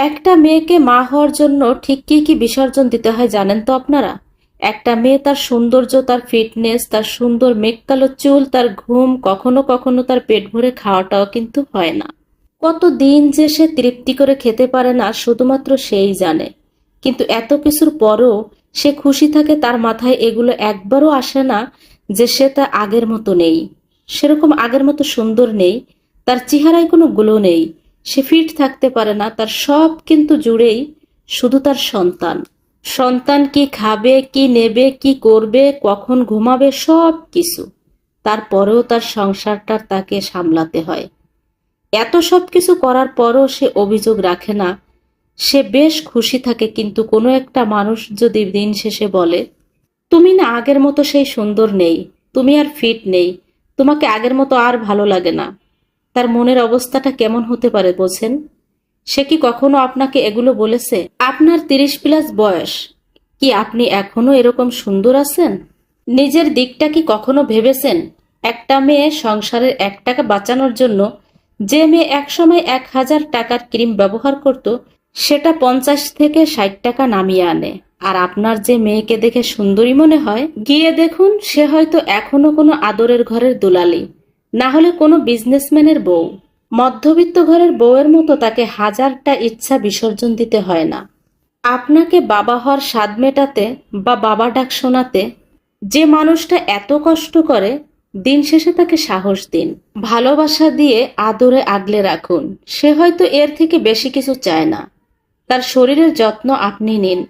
একটা মেয়েকে মা হওয়ার জন্য ঠিক কি কি বিসর্জন দিতে হয় জানেন তো আপনারা? একটা মেয়ে তার সৌন্দর্য, তার ফিটনেস তার সুন্দর মেঘকালো চুল, তার ঘুম, কখনো কখনো তার পেট ভরে খাওয়াটাও কিন্তু হয় না। কত দিন যে সে তৃপ্তি করে খেতে পারে না, শুধুমাত্র সেই জানে। কিন্তু এত কিছুর পরও সে খুশি থাকে তার মাথায় এগুলো একবারও আসে না যে সে তা আগের মতো নেই। সেরকম আগের মতো সুন্দর নেই, তার চেহারায় কোনো গুলো নেই। সে ফিট থাকতে পারে না, তার সব কিন্তু জুড়েই শুধু তার সন্তান। সন্তান কি খাবে, কি নেবে, কি করবে, কখন ঘুমাবে, সব কিছু। তারপরেও তার সংসারটা তাকে সামলাতে হয়। এত সব কিছু করার পরও সে অভিযোগ রাখে না। সে বেশ খুশি থাকে, কিন্তু কোনো একটা মানুষ যদি দিন শেষে বলে, তুমি না আগের মতো সেই সুন্দর নেই, তুমি আর ফিট নেই, তোমাকে আগের মতো আর ভালো লাগে না। তার মনের অবস্থাটা কেমন হতে পারে বোঝেন সে কি কখনো আপনাকে এগুলো বলেছে? আপনার তিরিশ প্লাস বয়স, কি আপনি এখনও এরকম সুন্দর আছেন? নিজের দিকটা কি কখনো ভেবেছেন? একটা মেয়ে সংসারের এক টাকা বাঁচানোর জন্য যে মেয়ে একসময় এক হাজার টাকার ক্রিম ব্যবহার করত, সেটা পঞ্চাশ থেকে ষাট টাকা নামিয়ে আনে। আর আপনার যে মেয়েকে দেখে সুন্দরী মনে হয়, গিয়ে দেখুন সে হয়তো এখনও কোনো আদরের ঘরের দুলালি। না হলে কোনো বিজনেসম্যানের বউ। মধ্যবিত্ত ঘরের বউয়ের মতো তাকে হাজারটা ইচ্ছা বিসর্জন দিতে হয় না। আপনাকে বাবা হওয়ার স্বাদ মেটাতে বা বাবা ডাক শোনাতে যে মানুষটা এত কষ্ট করে, দিন শেষে তাকে সাহস দিন। ভালোবাসা দিয়ে আদরে আগলে রাখুন। সে হয়তো এর থেকে বেশি কিছু চায় না। তার শরীরের যত্ন আপনি নিন।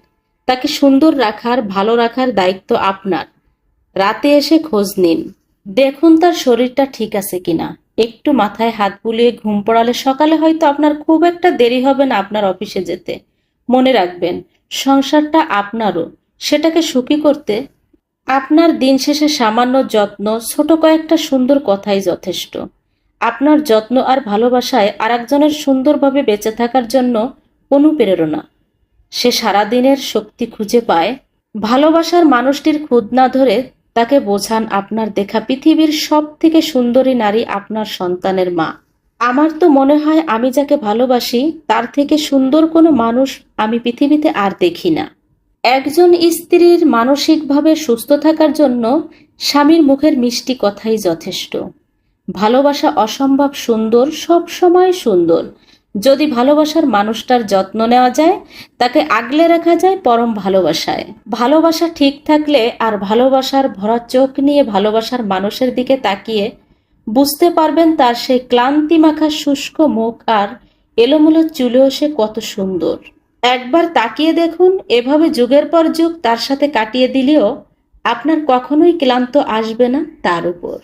তাকে সুন্দর রাখার, ভালো রাখার দায়িত্ব আপনার। রাতে এসে খোঁজ নিন। দেখুন তার শরীরটা ঠিক আছে কিনা। একটু মাথায় হাত বুলিয়ে ঘুম পড়ালে সকালে হয়তো আপনার খুব একটা দেরি হবে না আপনার অফিসে যেতে। মনে রাখবেন, সংসারটা আপনারও। সেটাকে সুখী করতে আপনার দিন শেষে সামান্য যত্ন, ছোট কয়েকটা সুন্দর কথাই যথেষ্ট। আপনার যত্ন আর ভালোবাসায় আরেকজনের সুন্দরভাবে বেঁচে থাকার জন্য অনুপ্রেরণা। সে সারাদিনের শক্তি খুঁজে পায়। ভালোবাসার মানুষটির খুদ না ধরে তাকে বোঝান আপনার দেখা পৃথিবীর সব থেকে সুন্দরী নারী আপনার সন্তানের মা। আমার তো মনে হয় আমি যাকে ভালোবাসি, তার থেকে সুন্দর কোনো মানুষ আমি পৃথিবীতে আর দেখি না। একজন স্ত্রীর মানসিকভাবে সুস্থ থাকার জন্য স্বামীর মুখের মিষ্টি কথাই যথেষ্ট। ভালোবাসা অসম্ভব সুন্দর সব সময় সুন্দর। যদি ভালোবাসার মানুষটার যত্ন নেওয়া যায়, তাকে আগলে রাখা যায় পরম ভালোবাসায়। ভালোবাসা ঠিক থাকলে আর ভালোবাসার ভরা চোখ নিয়ে ভালোবাসার মানুষের দিকে তাকিয়ে বুঝতে পারবেন তার সেই ক্লান্তি মাখা শুষ্ক মুখ আর এলোমেলো চুলেও সে কত সুন্দর। একবার তাকিয়ে দেখুন, এভাবে যুগের পর যুগ তার সাথে কাটিয়ে দিলেও আপনার কখনোই ক্লান্ত আসবে না তার উপর।